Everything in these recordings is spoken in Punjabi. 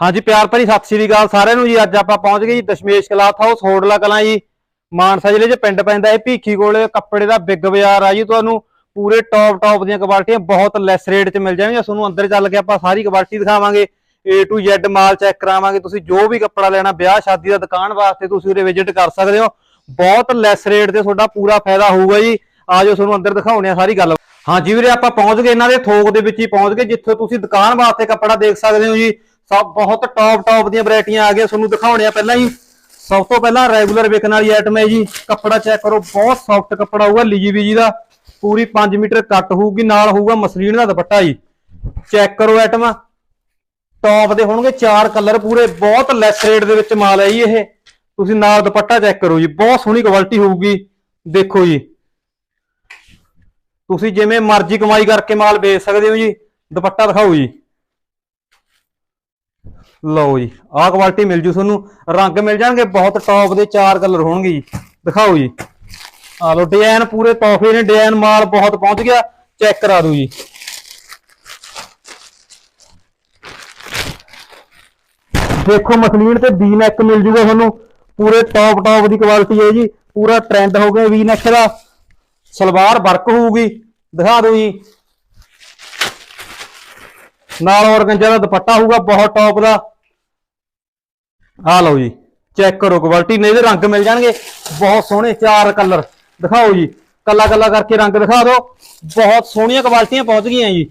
ਹਾਂਜੀ, ਪਿਆਰ ਭਰੀ ਸਤਿ ਸ੍ਰੀ ਅਕਾਲ ਸਾਰਿਆਂ ਨੂੰ ਜੀ। ਅੱਜ ਆਪਾਂ ਪਹੁੰਚ ਗਏ ਜੀ ਦਸ਼ਮੇਸ਼ ਕਲਾਥ ਹਾਊਸ ਹੋੜਲਾ ਕਲਾਂ ਜੀ। ਮਾਨਸਾ ਜ਼ਿਲ੍ਹੇ 'ਚ ਪਿੰਡ ਪੈਂਦਾ ਹੈ ਭੀਖੀ ਕੋਲੇ ਕੱਪੜੇ ਦਾ ਬਿੱਗ ਬਾਜ਼ਾਰ ਆ ਜੀ। ਤੁਹਾਨੂੰ ਪੂਰੇ ਟੌਪ ਟੌਪ ਦੀਆਂ ਕੁਆਲਿਟੀਆਂ ਬਹੁਤ ਲੈਸ ਰੇਟ 'ਚ ਮਿਲ ਜਾਣਗੀਆਂ। ਤੁਹਾਨੂੰ ਅੰਦਰ ਚੱਲ ਕੇ ਆਪਾਂ ਸਾਰੀ ਕੁਆਲਿਟੀ ਦਿਖਾਵਾਂਗੇ। A to Z ਮਾਲ ਚੈੱਕ ਕਰਾਵਾਂਗੇ। ਤੁਸੀਂ ਜੋ ਵੀ ਕੱਪੜਾ ਲੈਣਾ, ਵਿਆਹ, ਸ਼ਾਦੀ ਦਾ ਦੁਕਾਨ ਵਾਸਤੇ ਤੁਸੀਂ ਉਰੇ ਵਿਜ਼ਿਟ ਕਰ ਸਕਦੇ ਹੋ। ਬਹੁਤ ਲੈਸ ਰੇਟ ਤੇ ਤੁਹਾਡਾ ਪੂਰਾ ਫਾਇਦਾ ਹੋਊਗਾ ਜੀ। ਆਜੋ ਤੁਹਾਨੂੰ ਅੰਦਰ ਦਿਖਾਉਣੇ ਆ ਸਾਰੀ ਗੱਲ। ਹਾਂਜੀ ਵੀਰੇ, ਆਪਾਂ ਪਹੁੰਚ ਗਏ, ਇਹਨਾਂ ਦੇ ਥੋਕ ਦੇ ਵਿੱਚ ਹੀ ਪਹੁੰਚ ਗਏ, ਜਿੱਥੇ ਤੁਸੀਂ ਦੁਕਾਨ ਵਾਸਤੇ ਕੱਪੜਾ ਦੇਖ ਸਕਦੇ ਹੋ ਜੀ। ਸਭ ਬਹੁਤ ਟੌਪ ਟੌਪ ਦੀਆਂ ਵੈਰਾਈਟੀਆਂ ਆ ਗਈਆਂ, ਤੁਹਾਨੂੰ ਦਿਖਾਉਣੇ ਆ ਪਹਿਲਾਂ ਹੀ। ਸਭ ਤੋਂ ਪਹਿਲਾਂ ਰੈਗੂਲਰ ਵਿਕਣ ਵਾਲੀ ਆਈਟਮ ਹੈ ਜੀ, ਕੱਪੜਾ ਚੈੱਕ ਕਰੋ, ਬਹੁਤ ਸੌਫਟ ਕੱਪੜਾ ਹੋਊਗਾ, ਲੀਜੀ ਵੀਜੀ ਦਾ। ਪੂਰੀ 5 ਮੀਟਰ ਕੱਟ ਹੋਊਗੀ, ਨਾਲ ਹੋਊਗਾ ਮਸਲੀਨ ਦਾ ਦੁਪੱਟਾ ਜੀ। ਚੈੱਕ ਕਰੋ ਆਈਟਮ ਟੌਪ ਦੇ ਹੋਣਗੇ ਚਾਰ ਕਲਰ ਪੂਰੇ, ਬਹੁਤ ਲੈਸ ਰੇਟ ਦੇ ਵਿੱਚ ਮਾਲ ਹੈ ਜੀ ਇਹ। ਤੁਸੀਂ ਨਾਲ ਦੁਪੱਟਾ ਚੈੱਕ ਕਰੋ ਜੀ, ਬਹੁਤ ਸੋਹਣੀ ਕੁਆਲਿਟੀ ਹੋਊਗੀ। ਦੇਖੋ ਜੀ। ਤੁਸੀਂ ਜਿਵੇਂ ਮਰਜ਼ੀ ਕਮਾਈ ਕਰਕੇ ਮਾਲ ਵੇਚ ਸਕਦੇ ਹੋ ਜੀ, ਦੁਪੱਟਾ ਦਿਖਾਓ ਜੀ। ਲਓ ਜੀ, ਆਹ ਕੁਆਲਿਟੀ ਮਿਲ ਜੂ ਤੁਹਾਨੂੰ, ਰੰਗ ਮਿਲ ਜਾਣਗੇ, ਬਹੁਤ ਟੌਪ ਦੇ ਚਾਰ ਕਲਰ ਹੋਣਗੇ ਜੀ। ਦਿਖਾਓ ਜੀ। ਆ ਲੋ ਡਿਜ਼ਾਈਨ ਪੂਰੇ ਤੋਹਫੇ ਨੇ ਡਿਜ਼ਾਈਨ ਮਾਲ ਬਹੁਤ ਪਹੁੰਚ ਗਿਆ ਚੈੱਕ ਕਰਾ ਦਿਓ ਜੀ। ਦੇਖੋ ਮਸਲੀਨ ਤੇ ਵੀ ਨੈਕ ਮਿਲ ਜੂਗਾ ਤੁਹਾਨੂੰ, ਪੂਰੇ ਟੌਪ ਟੌਪ ਦੀ ਕੁਆਲਿਟੀ ਹੈ ਜੀ, ਪੂਰਾ ਟ੍ਰੈਂਡ ਹੋ ਗਿਆ ਵੀ ਨੈਕ ਦਾ। ਸਲਵਾਰ ਵਰਕ ਹੋਊਗੀ। ਦਿਖਾ ਦਿਓ ਜੀ। ਨਾਲ ਔਰਗੰਜਾ ਦਾ ਦੁਪੱਟਾ ਹੋਊਗਾ, ਬਹੁਤ ਟੌਪ ਦਾ। ਆ ਲਓ ਜੀ ਚੈੱਕ ਕਰੋ ਕੁਆਲਿਟੀ ਨੇ ਇਹਦੇ ਰੰਗ ਮਿਲ ਜਾਣਗੇ। ਬਹੁਤ ਸੋਹਣੇ ਚਾਰ ਕਲਰ ਦਿਖਾਓ ਜੀ, ਕੱਲਾ ਕੱਲਾ ਕਰਕੇ ਰੰਗ ਦਿਖਾ ਦਿਓ। ਬਹੁਤ ਸੋਹਣੀਆਂ ਕੁਆਲਿਟੀਆਂ ਪਹੁੰਚ ਗਈਆਂ ਜੀ।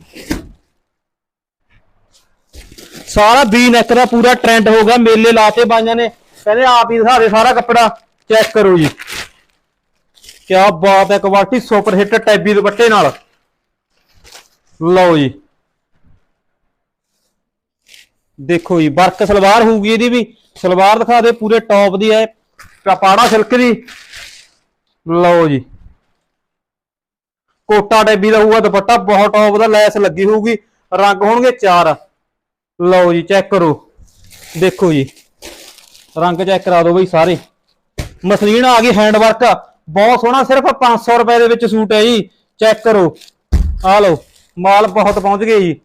ਸਾਰਾ ਬੀ ਨੈਕ ਦਾ ਪੂਰਾ ਟ੍ਰੈਂਡ ਹੋ ਗਿਆ। ਮੇਲੇ ਲਾਤੇ ਬਾਈਆਂ ਨੇ, ਕਹਿੰਦੇ ਆਪ ਹੀ ਦਿਖਾ ਦੇ ਸਾਰਾ ਕੱਪੜਾ। ਚੈੱਕ ਕਰੋ ਜੀ। ਕਿਆ ਬਾਤ ਹੈ ਕੁਆਲਿਟੀ ਸੁਪਰ ਹਿੱਟ ਟੈਬੀ ਦੁਪੱਟੇ ਨਾਲ। ਲਓ ਜੀ। ਦੇਖੋ ਜੀ, ਵਰਕ ਸਲਵਾਰ ਹੋਊਗੀ ਇਹਦੀ ਵੀ। ਸਲਵਾਰ ਦਿਖਾ ਦੇ, ਪੂਰੇ ਟੌਪ ਦੀ ਹੈ। ਕਪਾੜਾ ਸਿਲਕ ਦੀ। ਲਓ ਜੀ। ਕੋਟਾ ਟੈਬੀ ਦਾ ਹੋਊਗਾ ਦੁਪੱਟਾ, ਬਹੁਤ ਟੌਪ ਦਾ, ਲੈਸ ਲੱਗੀ ਹੋਊਗੀ। ਰੰਗ ਹੋਣਗੇ ਚਾਰ। ਲਓ ਜੀ ਚੈੱਕ ਕਰੋ। ਦੇਖੋ ਜੀ। ਰੰਗ ਚੈੱਕ ਕਰਾ ਦਿਓ ਬਈ ਸਾਰੇ। ਮਸਲੀਨ ਆ ਗਈ ਹੈਂਡ ਵਰਕ ਬਹੁਤ ਸੋਹਣਾ, ਸਿਰਫ 500 ਰੁਪਏ ਦੇ ਵਿੱਚ ਸੂਟ ਹੈ ਜੀ। ਚੈੱਕ ਕਰੋ। ਆ ਲਓ, ਮਾਲ ਬਹੁਤ ਪਹੁੰਚ ਗਏ ਜੀ।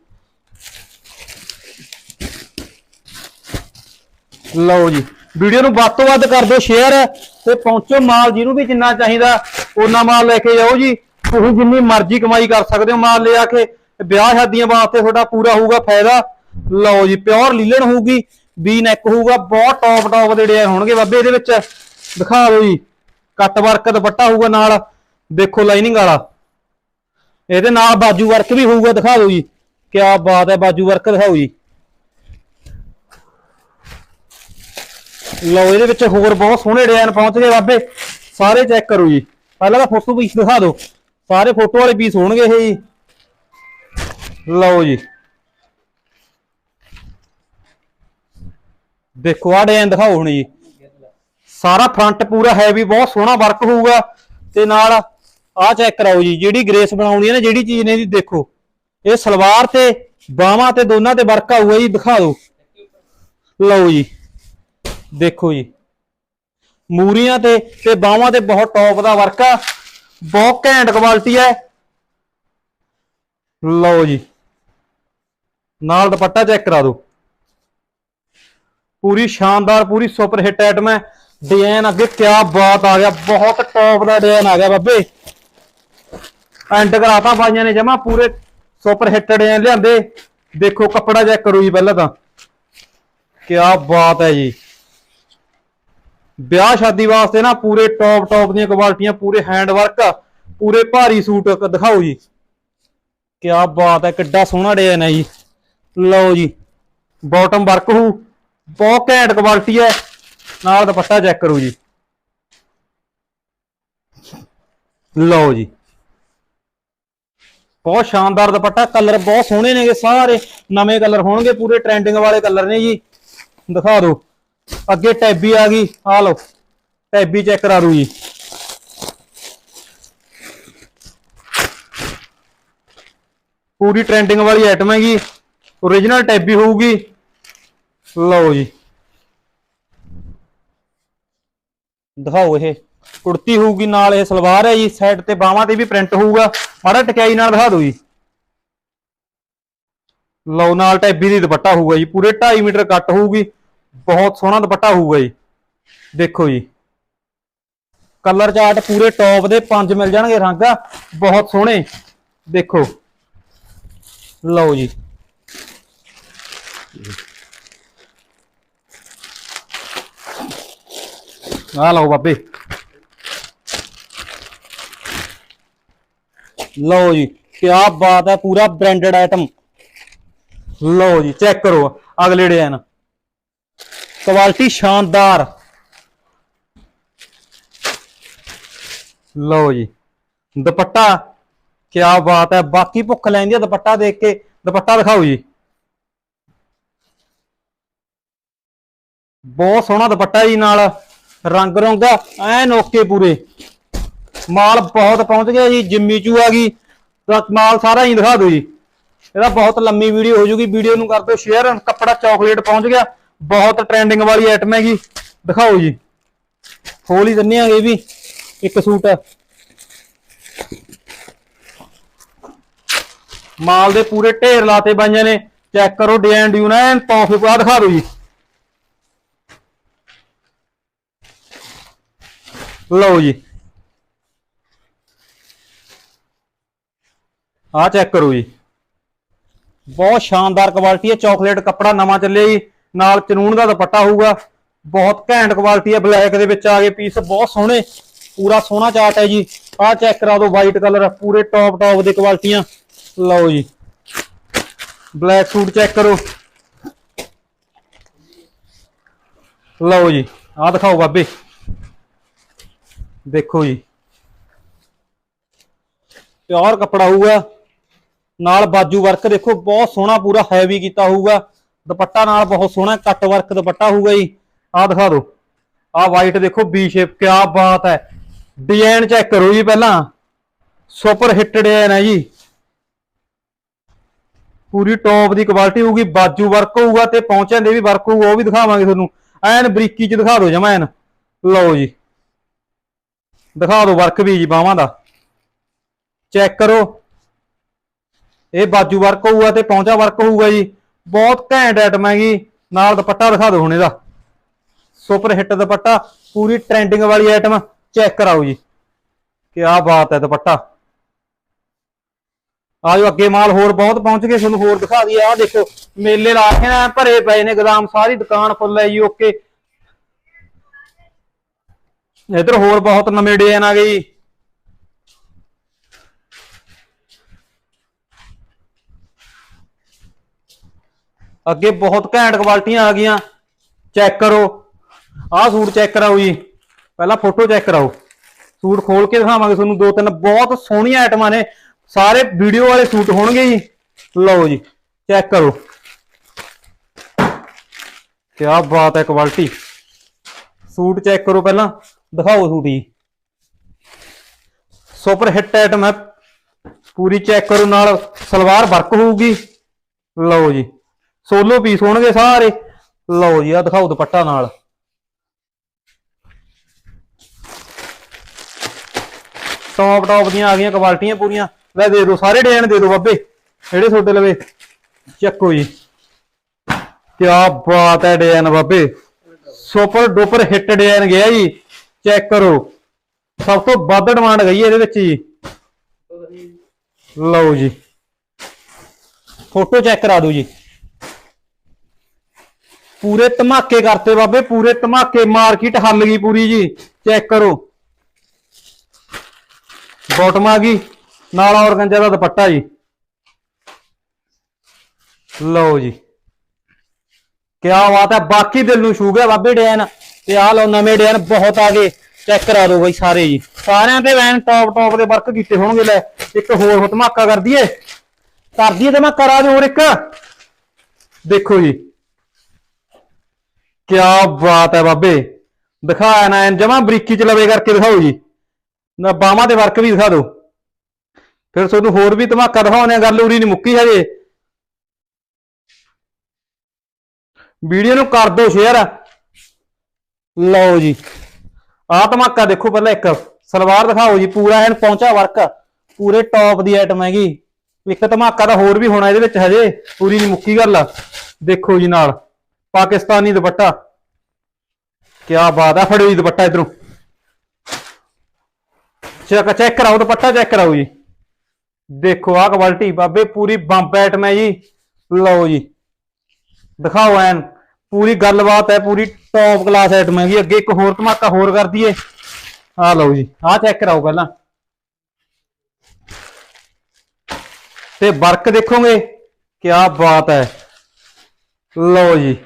ਲਓ ਜੀ, ਵੀਡੀਓ ਨੂੰ ਵੱਧ ਤੋਂ ਵੱਧ ਕਰ ਦਿਓ ਸ਼ੇਅਰ ਤੇ ਪਹੁੰਚੋ ਮਾਲ ਜਿਹਨੂੰ ਵੀ ਜਿੰਨਾ ਚਾਹੀਦਾ, ਉਹਨਾਂ ਮਾਲ ਲੈ ਕੇ ਜਾਓ ਜੀ। ਤੁਸੀਂ ਜਿੰਨੀ ਮਰਜ਼ੀ ਕਮਾਈ ਕਰ ਸਕਦੇ ਹੋ ਮਾਲ ਲਿਆ ਕੇ, ਵਿਆਹ ਸ਼ਾਦੀਆਂ ਵਾਸਤੇ ਤੁਹਾਡਾ ਪੂਰਾ ਹੋਊਗਾ ਫਾਇਦਾ। ਲਓ ਜੀ, ਪਿਓਰ ਲੀਲਨ ਹੋਊਗੀ ਵੀ ਨੈਕ ਹੋਊਗਾ, ਬਹੁਤ ਟੌਪ ਟੌਪ ਦੇ ਡਿਜ਼ਾਈਨ ਹੋਣਗੇ ਬਾਬੇ ਇਹਦੇ ਵਿੱਚ। ਦਿਖਾ ਦਿਓ ਜੀ। ਕੱਟ ਵਰਕ ਦੁਪੱਟਾ ਹੋਊਗਾ ਨਾਲ, ਦੇਖੋ ਲਾਈਨਿੰਗ ਵਾਲਾ। ਇਹਦੇ ਨਾਲ ਬਾਜੂ ਵਰਕ ਵੀ ਹੋਊਗਾ, ਦਿਖਾ ਦਿਓ ਜੀ ਕੀ ਬਾਤ ਹੈ, ਬਾਜੂ ਵਰਕ ਦਿਖਾਓ ਜੀ। ਲਓ, ਇਹਦੇ ਵਿੱਚ ਹੋਰ ਬਹੁਤ ਸੋਹਣੇ ਡਿਜ਼ਾਈਨ ਪਹੁੰਚ ਗਏ ਬਾਬੇ, ਸਾਰੇ ਚੈੱਕ ਕਰੋ ਜੀ। ਪਹਿਲਾਂ ਤਾਂ ਫੋਟੋ ਪੀਸ ਦਿਖਾ ਦਿਓ, ਸਾਰੇ ਫੋਟੋ ਵਾਲੇ ਪੀਸ ਹੋਣਗੇ ਇਹ ਜੀ। ਲਓ ਜੀ। ਦੇਖੋ ਆ ਡਿਜ਼ਾਈਨ ਦਿਖਾਓ ਹੁਣ ਜੀ। ਸਾਰਾ ਫਰੰਟ ਪੂਰਾ ਹੈਵੀ ਬਹੁਤ ਸੋਹਣਾ ਵਰਕ ਹੋਊਗਾ। ਤੇ ਨਾਲ ਆਹ ਚੈੱਕ ਕਰਾਓ ਜੀ, ਜਿਹੜੀ ਗ੍ਰੇਸ ਬਣਾਉਣੀ ਹੈ ਨਾ, ਜਿਹੜੀ ਚੀਜ਼ ਨੇ ਇਹਦੀ ਦੇਖੋ। ਇਹ ਸਲਵਾਰ ਤੇ ਬਾਹਾਂ ਤੇ ਦੋਨਾਂ ਤੇ ਵਰਕ ਆਊਗਾ ਜੀ, ਦਿਖਾ ਦਿਓ। ਲਓ ਜੀ, ਦੇਖੋ ਜੀ। ਮੂਰੀਆਂ ਤੇ ਤੇ ਬਾਹਾਂ ਤੇ ਬਹੁਤ ਟੌਪ ਦਾ ਵਰਕ ਆ। ਬਹੁਤ ਘੈਂਟ ਕੁਆਲਿਟੀ ਹੈ। ਲਓ ਜੀ। ਨਾਲ ਦੁਪੱਟਾ ਚੈੱਕ ਕਰਾ ਦਿਓ। ਪੂਰੀ ਸ਼ਾਨਦਾਰ, ਪੂਰੀ ਸੁਪਰ ਹਿੱਟ ਆਈਟਮ ਹੈ। ਡਿਜ਼ਾਈਨ ਅੱਗੇ ਕਿਆ ਬਾਤ ਆ ਗਿਆ, ਬਹੁਤ ਟੌਪ ਦਾ ਡਿਜ਼ਾਈਨ ਆ ਗਿਆ ਬਾਬੇ। ਐਂਡ ਕਰਾਤਾ ਬਾਈਆਂ ਨੇ ਜਮਾ ਪੂਰੇ ਸੁਪਰ ਹਿੱਟ ਡਿਜ਼ਾਈਨ ਲਿਆਂਦੇ। ਦੇਖੋ ਕੱਪੜਾ ਚੈੱਕ ਕਰੋ ਜੀ ਪਹਿਲਾਂ ਤਾਂ। ਕਿਆ ਬਾਤ ਹੈ ਜੀ। ਵਿਆਹ ਸ਼ਾਦੀ ਵਾਸਤੇ ਨਾ ਪੂਰੇ ਟੌਪ ਟੌਪ ਦੀਆਂ ਕੁਆਲਿਟੀਆਂ ਪੂਰੇ ਹੈਂਡ ਵਰਕ ਪੂਰੇ ਭਾਰੀ ਸੂਟ ਦਿਖਾਓ ਜੀ। ਕਿਆ ਬਾਤ ਹੈ, ਕਿੱਡਾ ਸੋਹਣਾ ਡਿਜ਼ਾਈਨ ਹੈ ਜੀ। ਲਓ ਜੀ ਬਾਟਮ ਵਰਕ ਹੋ ਬਹੁਤ ਘੈਂਟ ਕੁਆਲਿਟੀ ਹੈ। ਨਾਲ ਦੁਪੱਟਾ ਚੈੱਕ ਕਰੋ ਜੀ। ਲਓ ਜੀ। ਬਹੁਤ ਸ਼ਾਨਦਾਰ ਦੁਪੱਟਾ ਕਲਰ ਬਹੁਤ ਸੋਹਣੇ ਨੇਗੇ ਸਾਰੇ। ਨਵੇਂ ਕਲਰ ਹੋਣਗੇ, ਪੂਰੇ ਟ੍ਰੈਂਡਿੰਗ ਵਾਲੇ ਕਲਰ ਨੇ ਜੀ। ਦਿਖਾ ਦਿਓ। ਅੱਗੇ ਟੈਬੀ ਆ ਗਈ, ਆ ਲਓ। ਟੈਬੀ ਚੈੱਕ ਕਰਾ ਰੂ ਜੀ। ਪੂਰੀ ਟ੍ਰੈਂਡਿੰਗ ਵਾਲੀ ਆਈਟਮ ਹੈਗੀ। Origignal ਟੈਬੀ ਹੋਊਗੀ। ਲਓ ਜੀ। ਦਿਖਾਓ ਇਹ। ਕੁੜਤੀ ਹੋਊਗੀ ਨਾਲ ਇਹ ਸਲਵਾਰ ਹੈ ਜੀ ਸਾਈਡ ਤੇ ਬਾਹਾਂ ਤੇ ਵੀ ਪ੍ਰਿੰਟ ਹੋਊਗਾ। ਮਾੜਾ ਟਕਿਆਈ ਨਾਲ ਦਿਖਾ ਦਿਓ ਜੀ। ਲਓ, ਨਾਲ ਟੈਬੀ ਦੀ ਦੁਪੱਟਾ ਹੋਊਗਾ ਜੀ। ਪੂਰੇ 2.5 ਮੀਟਰ ਕੱਟ ਹੋਊਗੀ। ਬਹੁਤ ਸੋਹਣਾ ਦੁਪੱਟਾ ਹੋਊਗਾ ਜੀ। ਦੇਖੋ ਜੀ। ਕਲਰ ਚਾਰਟ ਪੂਰੇ ਟੌਪ ਦੇ, ਪੰਜ ਮਿਲ ਜਾਣਗੇ ਰੰਗ। ਬਹੁਤ ਸੋਹਣੇ। ਦੇਖੋ। ਲਓ ਜੀ। ਆ ਲਓ ਬਾਬੇ ਲਓ ਜੀ ਕੀ ਬਾਤ ਹੈ, ਪੂਰਾ ਬ੍ਰਾਂਡਡ ਆਈਟਮ ਲਓ ਜੀ ਚੈੱਕ ਕਰੋ, ਅਗਲੇ ਡਿਜ਼ਾਈਨ। ਕੁਆਲਿਟੀ ਸ਼ਾਨਦਾਰ। ਲਓ ਜੀ, ਦੁਪੱਟਾ ਕੀ ਬਾਤ ਹੈ, ਬਾਕੀ ਭੁੱਖ ਲੈਂਦੀ ਹੈ ਦੁਪੱਟਾ ਦੇਖ ਕੇ। ਦੁਪੱਟਾ ਦਿਖਾਓ ਜੀ। ਬਹੁਤ ਸੋਹਣਾ ਦੁਪੱਟਾ ਜੀ ਨਾਲ। ਰੰਗ ਰੰਗਾ ਐਨ ਓਕੇ ਪੂਰੇ। ਮਾਲ ਬਹੁਤ ਪਹੁੰਚ ਗਿਆ ਜੀ, ਜਿੰਮੀ ਚੂ ਆ ਗਈ। ਤਾਂ ਮਾਲ ਸਾਰਾ ਹੀ ਦਿਖਾ ਦਿਓ ਜੀ। ਇਹਦਾ ਬਹੁਤ ਲੰਮੀ ਵੀਡੀਓ ਹੋ ਜੂਗੀ। ਵੀਡੀਓ ਨੂੰ ਕਰ ਦਿਓ ਸ਼ੇਅਰ ਕੱਪੜਾ ਚਾਕਲੇਟ ਪਹੁੰਚ ਗਿਆ। ਬਹੁਤ ਟ੍ਰੈਂਡਿੰਗ ਵਾਲੀ ਆਈਟਮ ਹੈਗੀ। ਦਿਖਾਓ ਜੀ। ਖੋਲ ਹੀ ਦਿੰਨੇ ਆਗੇ ਵੀ, ਇੱਕ ਸੂਟ। ਮਾਲ ਦੇ ਪੂਰੇ ਢੇਰ ਲਾਤੇ ਬਾਈਆਂ ਨੇ। ਚੈੱਕ ਕਰੋ ਡਿਜ਼ਾਈਨ ਡਿਊਨ ਐਨ ਤੋਹਫੇ ਪਾ ਦਿਖਾ ਦਿਓ ਜੀ। ਲਓ ਜੀ। ਆ ਚੈੱਕ ਕਰੋ ਜੀ। ਬਹੁਤ ਸ਼ਾਨਦਾਰ ਕੁਆਲਿਟੀ ਹੈ ਚਾਕਲੇਟ ਕੱਪੜਾ ਨਵਾਂ ਚੱਲਿਆ ਜੀ। ਨਾਲ ਚਨੂਨ ਦਾ ਦੁਪੱਟਾ ਹੋਊਗਾ। ਬਹੁਤ ਘੈਂਟ ਕੁਆਲਿਟੀ ਹੈ ਬਲੈਕ ਦੇ ਵਿੱਚ ਆ ਗਏ ਪੀਸ ਬਹੁਤ ਸੋਹਣੇ। ਪੂਰਾ ਸੋਹਣਾ ਚਾਟ ਹੈ ਜੀ। ਆਹ ਚੈੱਕ ਕਰਾ ਦਿਓ ਵਾਈਟ ਕਲਰ ਪੂਰੇ ਟੌਪ ਟੌਪ ਦੇ ਕੁਆਲਿਟੀਆਂ ਲਓ ਜੀ। ਬਲੈਕ ਸੂਟ ਚੈੱਕ ਕਰੋ। ਲਓ ਜੀ। ਆਹ ਦਿਖਾਓ ਬਾਬੇ। ਦੇਖੋ ਜੀ। ਪਿਓਰ ਕੱਪੜਾ ਹੋਊਗਾ। ਨਾਲ ਬਾਜੂ ਵਰਕ ਦੇਖੋ, ਬਹੁਤ ਸੋਹਣਾ ਪੂਰਾ ਹੈਵੀ ਕੀਤਾ ਹੋਊਗਾ। ਦੁਪੱਟਾ ਨਾਲ ਬਹੁਤ ਸੋਹਣਾ ਕੱਟ ਵਰਕ ਦੁਪੱਟਾ ਹੋਊਗਾ ਜੀ। ਆਹ ਦਿਖਾ ਦਿਓ। ਆਹ ਵਾਈਟ ਦੇਖੋ ਬੀ ਸ਼ੇਪ ਕਿਆ ਬਾਤ ਹੈ। ਡਿਜ਼ਾਈਨ ਚੈੱਕ ਕਰੋ ਜੀ ਪਹਿਲਾਂ। ਸੁਪਰ ਹਿੱਟ ਡਿਜ਼ਾਈਨ ਹੈ ਜੀ। ਪੂਰੀ ਟੌਪ ਦੀ ਕੁਆਲਿਟੀ ਹੋਊਗੀ, ਬਾਜੂ ਵਰਕ ਹੋਊਗਾ ਤੇ ਪਹੁੰਚਿਆਂ ਦੇ ਵੀ ਵਰਕ ਹੋਊਗਾ, ਉਹ ਵੀ ਦਿਖਾਵਾਂਗੇ ਤੁਹਾਨੂੰ। ਐਨ ਬਰੀਕੀ ਚ ਦਿਖਾ ਦਿਓ ਜਮਾ ਐਨ। ਲਓ ਜੀ। ਦਿਖਾ ਦਿਓ ਵਰਕ ਵੀ ਜੀ ਬਾਹਾਂ ਦਾ। ਚੈੱਕ ਕਰੋ। ਇਹ ਬਾਜੂ ਵਰਕ ਹੋਊਗਾ ਤੇ ਪੌਂਚਾ ਵਰਕ ਹੋਊਗਾ ਜੀ। ਬਹੁਤ ਘੈਂਟ ਆਈਟਮ ਹੈਗੀ ਨਾਲ ਦੁਪੱਟਾ ਦਿਖਾ ਦਿਓ ਹੁਣ ਇਹਦਾ। ਸੁਪਰ ਹਿੱਟ ਦੁਪੱਟਾ, ਪੂਰੀ ਟ੍ਰੈਂਡਿੰਗ ਵਾਲੀ ਆਈਟਮ ਚੈੱਕ ਕਰਾਓ ਜੀ। ਕੀ ਬਾਤ ਹੈ ਦੁਪੱਟਾ। ਆਜੋ ਅੱਗੇ ਮਾਲ ਹੋਰ ਬਹੁਤ ਪਹੁੰਚ ਗਏ। ਤੁਹਾਨੂੰ ਹੋਰ ਦਿਖਾ ਦਈਏ। ਆਹ ਦੇਖੋ, ਮੇਲੇ ਲਾ ਕੇ ਨਾ ਭਰੇ ਪਏ ਨੇ ਗਦਾਮ। ਸਾਰੀ ਦੁਕਾਨ ਫੁੱਲ ਹੈ ਜੀ, ਓਕੇ। ਇਧਰ ਹੋਰ ਬਹੁਤ ਨਵੇਂ ਡਿਜ਼ਾਈਨ ਆ ਗਏ ਜੀ। ਅੱਗੇ ਬਹੁਤ ਘੈਂਟ ਕੁਆਲਿਟੀਆਂ ਆ ਗਈਆਂ। ਚੈੱਕ ਕਰੋ। ਆਹ ਸੂਟ ਚੈੱਕ ਕਰਾਓ ਜੀ। ਪਹਿਲਾਂ ਫੋਟੋ ਚੈੱਕ ਕਰਾਓ। ਸੂਟ ਖੋਲ ਕੇ ਦਿਖਾਵਾਂਗੇ ਤੁਹਾਨੂੰ। ਦੋ ਤਿੰਨ ਬਹੁਤ ਸੋਹਣੀਆਂ ਆਈਟਮਾਂ ਨੇ। ਸਾਰੇ ਵੀਡੀਓ ਵਾਲੇ ਸੂਟ ਹੋਣਗੇ ਜੀ। ਲਓ ਜੀ, ਚੈੱਕ ਕਰੋ। ਕੀ ਬਾਤ ਹੈ ਕੁਆਲਿਟੀ। ਸੂਟ ਚੈੱਕ ਕਰੋ ਪਹਿਲਾਂ। ਦਿਖਾਓ ਸੂਟ ਜੀ ਸੁਪਰ ਹਿੱਟ ਆਈਟਮ ਹੈ। ਪੂਰੀ ਚੈੱਕ ਕਰੋ ਨਾਲ। ਸਲਵਾਰ ਵਰਕ ਹੋਊਗੀ। ਲਓ ਜੀ। ਸੋਲੋ ਪੀਸ ਹੋਣਗੇ ਸਾਰੇ। ਲਓ ਜੀ ਆ ਦਿਖਾਓ ਦੁਪੱਟਾ ਨਾਲ। ਟੌਪ ਟੌਪ ਦੀਆਂ ਆ ਗਈਆਂ ਕੁਆਲਿਟੀਆਂ ਪੂਰੀਆਂ। ਲੈ ਦੇ ਦਿਓ ਸਾਰੇ ਡਿਜ਼ਾਈਨ ਦੇ ਦਿਓ ਬਾਬੇ। ਜਿਹੜੇ ਤੁਹਾਡੇ ਲਵੇ। ਚੱਕੋ ਜੀ। ਕੀ ਬਾਤ ਹੈ ਡਿਜ਼ਾਈਨ ਬਾਬੇ। ਸੁਪਰ ਡੁਪਰ ਹਿੱਟ ਡਿਜ਼ਾਈਨ ਗਿਆ ਜੀ। ਚੈੱਕ ਕਰੋ। ਸਭ ਤੋਂ ਵੱਧ ਡਿਮਾਂਡ ਗਈ ਇਹਦੇ ਵਿੱਚ ਜੀ। ਲਓ ਜੀ। ਫੋਟੋ ਚੈੱਕ ਕਰਾ ਦਿਓ ਜੀ। ਪੂਰੇ ਧਮਾਕੇ ਕਰਤੇ ਬਾਬੇ, ਪੂਰੇ ਧਮਾਕੇ। ਮਾਰਕੀਟ ਹੱਲ ਗਈ ਪੂਰੀ ਜੀ। ਚੈੱਕ ਕਰੋ। ਬਾਟਮ ਆ ਗਈ। ਨਾਲ ਔਰਗੰਜਾ ਦਾ ਦੁਪੱਟਾ ਜੀ। ਲਓ ਜੀ। ਕੀ ਬਾਤ ਹੈ, ਬਾਕੀ ਦਿਲ ਨੂੰ ਛੂ ਗਿਆ ਬਾਬੇ ਡੈਨ। ਤੇ ਆਹ ਲਓ ਨਵੇਂ ਡਿਜ਼ਾਈਨ ਬਹੁਤ ਆ ਗਏ। ਚੈੱਕ ਕਰਾ ਦਿਓ ਬਾਈ ਸਾਰੇ ਜੀ। ਸਾਰਿਆਂ ਤੇ ਵੈਨ ਟੌਪ ਟੌਪ ਦੇ ਵਰਕ ਕੀਤੇ ਹੋਣਗੇ ਲੈ। ਇੱਕ ਹੋਰ ਧਮਾਕਾ ਕਰ ਦਈਏ। ਕਰ ਦਈਏ ਤੇ ਮੈਂ ਕਰਾ ਦਿਓ ਹੋਰ ਇੱਕ। ਦੇਖੋ ਜੀ। ਕੀ ਬਾਤ ਹੈ ਬਾਬੇ। ਦਿਖਾਇਆ ਨਾ ਜਮਾ ਬਰੀਕੀ ਚ ਲਵੇ ਕਰਕੇ ਦਿਖਾਓ ਜੀ। ਨਾ ਬਾਹਾਂ ਦੇ ਵਰਕ ਵੀ ਦਿਖਾ ਦਿਓ। ਫਿਰ ਤੁਹਾਨੂੰ ਹੋਰ ਵੀ ਧਮਾਕਾ ਦਿਖਾਉਣੇ ਆ ਗੱਲ ਉਰੀ ਨਹੀਂ ਮੁੱਕੀ ਹਜੇ। ਵੀਡੀਓ ਨੂੰ ਕਰ ਦਿਓ ਸ਼ੇਅਰ ਲਓ ਜੀ। ਆਹ ਧਮਾਕਾ ਦੇਖੋ ਪਹਿਲਾਂ ਇੱਕ। ਸਲਵਾਰ ਦਿਖਾਓ ਜੀ, ਪੂਰਾ ਐਨ ਪਹੁੰਚਾ ਵਰਕ। ਪੂਰੇ ਟੌਪ ਦੀ ਆਈਟਮ ਹੈਗੀ। ਇੱਕ ਧਮਾਕਾ ਤਾਂ ਹੋਰ ਵੀ ਹੋਣਾ ਇਹਦੇ ਵਿੱਚ ਹਜੇ, ਪੂਰੀ ਨਹੀਂ ਮੁੱਕੀ ਗੱਲ। ਦੇਖੋ ਜੀ ਨਾਲ, ਪਾਕਿਸਤਾਨੀ ਦੁਪੱਟਾ। ਕੀ ਬਾਤ ਆ ਫੜੋ ਜੀ ਦੁਪੱਟਾ ਇਧਰੋਂ। ਚੈੱਕ ਚੈੱਕ ਕਰਾਓ ਦੁਪੱਟਾ, ਚੈੱਕ ਕਰਾਓ ਜੀ। ਦੇਖੋ ਆਹ ਕੁਆਲਿਟੀ ਬਾਬੇ, ਪੂਰੀ ਬੰਪ ਆਈਟਮ ਹੈ ਜੀ। ਲਓ ਜੀ। ਦਿਖਾਓ ਐਨ। ਪੂਰੀ ਗੱਲਬਾਤ ਹੈ, ਪੂਰੀ ਟੌਪ ਕਲਾਸ ਆਈਟਮ ਹੈਗੀ। ਅੱਗੇ ਇੱਕ ਹੋਰ ਧਮਾਕਾ ਹੋਰ ਕਰ ਦਈਏ। ਆਹ ਲਓ ਜੀ, ਆਹ ਚੈੱਕ ਕਰਾਓ ਪਹਿਲਾਂ। ਤੇ ਵਰਕ ਦੇਖੋਗੇ ਕੀ ਬਾਤ ਹੈ। ਲਓ ਜੀ।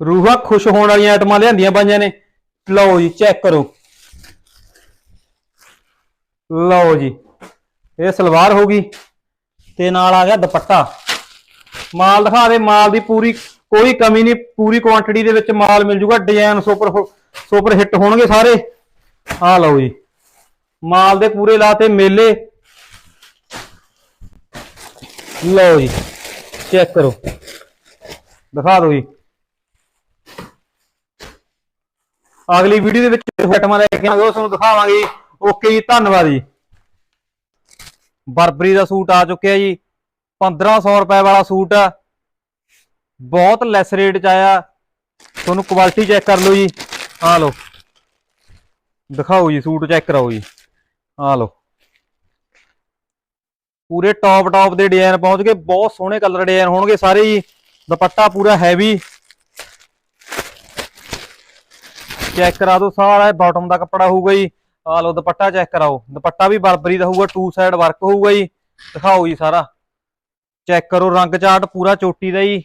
ਰੂਹਾਂ ਖੁਸ਼ ਹੋਣ ਵਾਲੀਆਂ ਆਈਟਮਾਂ ਲਿਆਂਦੀਆਂ ਬਾਈਆਂ ਨੇ। ਲਓ ਜੀ ਚੈੱਕ ਕਰੋ। ਲਓ ਜੀ, ਇਹ ਸਲਵਾਰ ਹੋ ਗਈ। ਤੇ ਨਾਲ ਆ ਗਿਆ ਦੁਪੱਟਾ। ਮਾਲ ਦਿਖਾ ਦੇ, ਮਾਲ ਦੀ ਪੂਰੀ ਕੋਈ ਕਮੀ ਨਹੀਂ, ਪੂਰੀ ਕੁਆਂਟੀਟੀ ਦੇ ਵਿੱਚ ਮਾਲ ਮਿਲ ਜੂਗਾ ਡਿਜ਼ਾਈਨ ਸੁਪਰ ਸੁਪਰ ਹਿੱਟ ਹੋਣਗੇ ਸਾਰੇ। ਆ ਲਓ ਜੀ, ਮਾਲ ਦੇ ਪੂਰੇ ਲਾਤੇ ਮੇਲੇ। ਲਓ ਜੀ ਚੈੱਕ ਕਰੋ। ਦਿਖਾ ਦਿਓ ਜੀ। ਅਗਲੀ ਵੀਡੀਓ ਦੇ ਵਿੱਚ ਫਟਮਾ ਲੈ ਕੇ ਆਵਾਂਗੇ, ਉਹ ਤੁਹਾਨੂੰ ਦਿਖਾਵਾਂਗੇ। ਓਕੇ ਜੀ, ਧੰਨਵਾਦ ਜੀ। ਬਰਬਰੀ ਦਾ ਸੂਟ ਆ ਚੁੱਕਿਆ ਜੀ। 1500 ਰੁਪਏ ਵਾਲਾ ਸੂਟ ਆ। ਬਹੁਤ ਲੈਸ ਰੇਟ ਚ ਆਇਆ। ਤੁਹਾਨੂੰ ਕੁਆਲਿਟੀ ਚੈੱਕ ਕਰ ਲਓ ਜੀ। ਆ ਲਓ। ਦਿਖਾਓ ਜੀ, ਸੂਟ ਚੈੱਕ ਕਰਾਓ ਜੀ। ਆ ਲਓ। ਪੂਰੇ ਟੌਪ ਟੌਪ ਦੇ ਡਿਜ਼ਾਈਨ ਪਹੁੰਚ ਗਏ। ਬਹੁਤ ਸੋਹਣੇ ਕਲਰ ਡਿਜ਼ਾਈਨ ਹੋਣਗੇ ਸਾਰੇ ਜੀ। ਦੁਪੱਟਾ ਪੂਰਾ ਹੈਵੀ ਚੈੱਕ ਕਰਾ ਦਿਓ ਸਾਰਾ। ਬਾਟਮ ਦਾ ਕੱਪੜਾ ਹੋਊਗਾ ਜੀ। ਆ ਲਓ, ਦੁਪੱਟਾ ਚੈੱਕ ਕਰਾਓ। ਦੁਪੱਟਾ ਵੀ ਬਰਬਰੀ ਦਾ ਹੋਊਗਾ। ਟੂ ਸਾਈਡ ਵਰਕ ਹੋਊਗਾ ਜੀ। ਦਿਖਾਓ ਜੀ ਸਾਰਾ। ਚੈੱਕ ਕਰੋ ਰੰਗ ਚਾਟ ਪੂਰਾ ਚੋਟੀ ਦਾ ਜੀ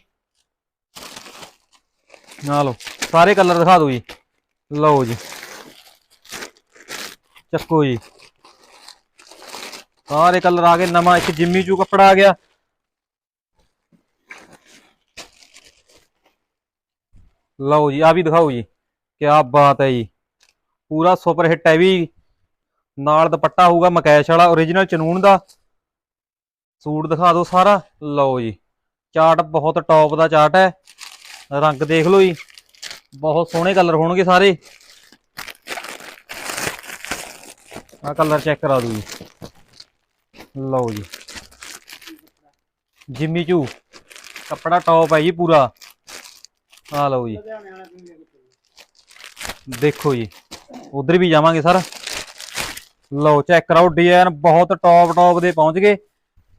ਆ ਲਓ, ਸਾਰੇ ਕਲਰ ਦਿਖਾ ਦਿਓ ਜੀ। ਲਓ ਜੀ। ਚੱਕੋ ਜੀ। ਸਾਰੇ ਕਲਰ ਆ ਗਏ, ਨਵਾਂ ਇੱਕ ਜਿੰਮੀ ਚੂ ਕੱਪੜਾ ਆ ਗਿਆ। ਲਓ ਜੀ ਆ ਵੀ ਦਿਖਾਓ ਜੀ ਕੀ ਬਾਤ ਹੈ ਜੀ। ਪੂਰਾ ਸੁਪਰ ਹਿੱਟ ਹੈ ਵੀ। ਨਾਲ ਦੁਪੱਟਾ ਹੋਊਗਾ ਮਕੈਸ਼ ਵਾਲਾ origignal ਚਨੂਨ ਦਾ। ਸੂਟ ਦਿਖਾ ਦਿਓ ਸਾਰਾ। ਲਓ ਜੀ, ਚਾਰਟ ਬਹੁਤ ਟੌਪ ਦਾ ਚਾਰਟ ਹੈ। ਰੰਗ ਦੇਖ ਲਓ ਜੀ, ਬਹੁਤ ਸੋਹਣੇ ਕਲਰ ਹੋਣਗੇ ਸਾਰੇ। ਆ ਕਲਰ ਚੈੱਕ ਕਰਾ ਦਿਓ ਜੀ। ਲਓ ਜੀ, ਜਿੰਮੀ ਚੂ ਕੱਪੜਾ ਟੌਪ ਹੈ ਜੀ ਪੂਰਾ। ਆ ਲਓ ਜੀ, ਦੇਖੋ ਜੀ, ਉਧਰ ਵੀ ਜਾਵਾਂਗੇ ਸਰ। ਲਓ ਚੈੱਕ ਕਰਾਓ ਡਿਜ਼ਾਈਨ ਬਹੁਤ ਟੌਪ ਟੌਪ ਦੇ ਪਹੁੰਚ ਗਏ।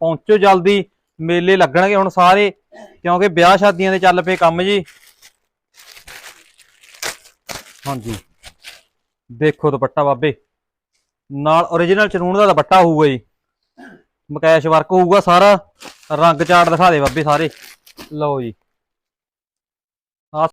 ਪਹੁੰਚੋ ਜਲਦੀ, ਮੇਲੇ ਲੱਗਣਗੇ ਹੁਣ ਸਾਰੇ, ਕਿਉਂਕਿ ਵਿਆਹ ਸ਼ਾਦੀਆਂ ਦੇ ਚੱਲ ਪਏ ਕੰਮ ਜੀ। ਹਾਂਜੀ। ਦੇਖੋ ਦੁਪੱਟਾ ਬਾਬੇ। ਨਾਲ origignal ਚਨੂਨ ਦਾ ਦੁਪੱਟਾ ਹੋਊਗਾ ਜੀ। ਮਕੈਸ਼ ਵਰਕ ਹੋਊਗਾ ਸਾਰਾ। ਰੰਗ ਚਾਰਟ ਦਿਖਾ ਦੇ ਬਾਬੇ ਸਾਰੇ। ਲਓ ਜੀ।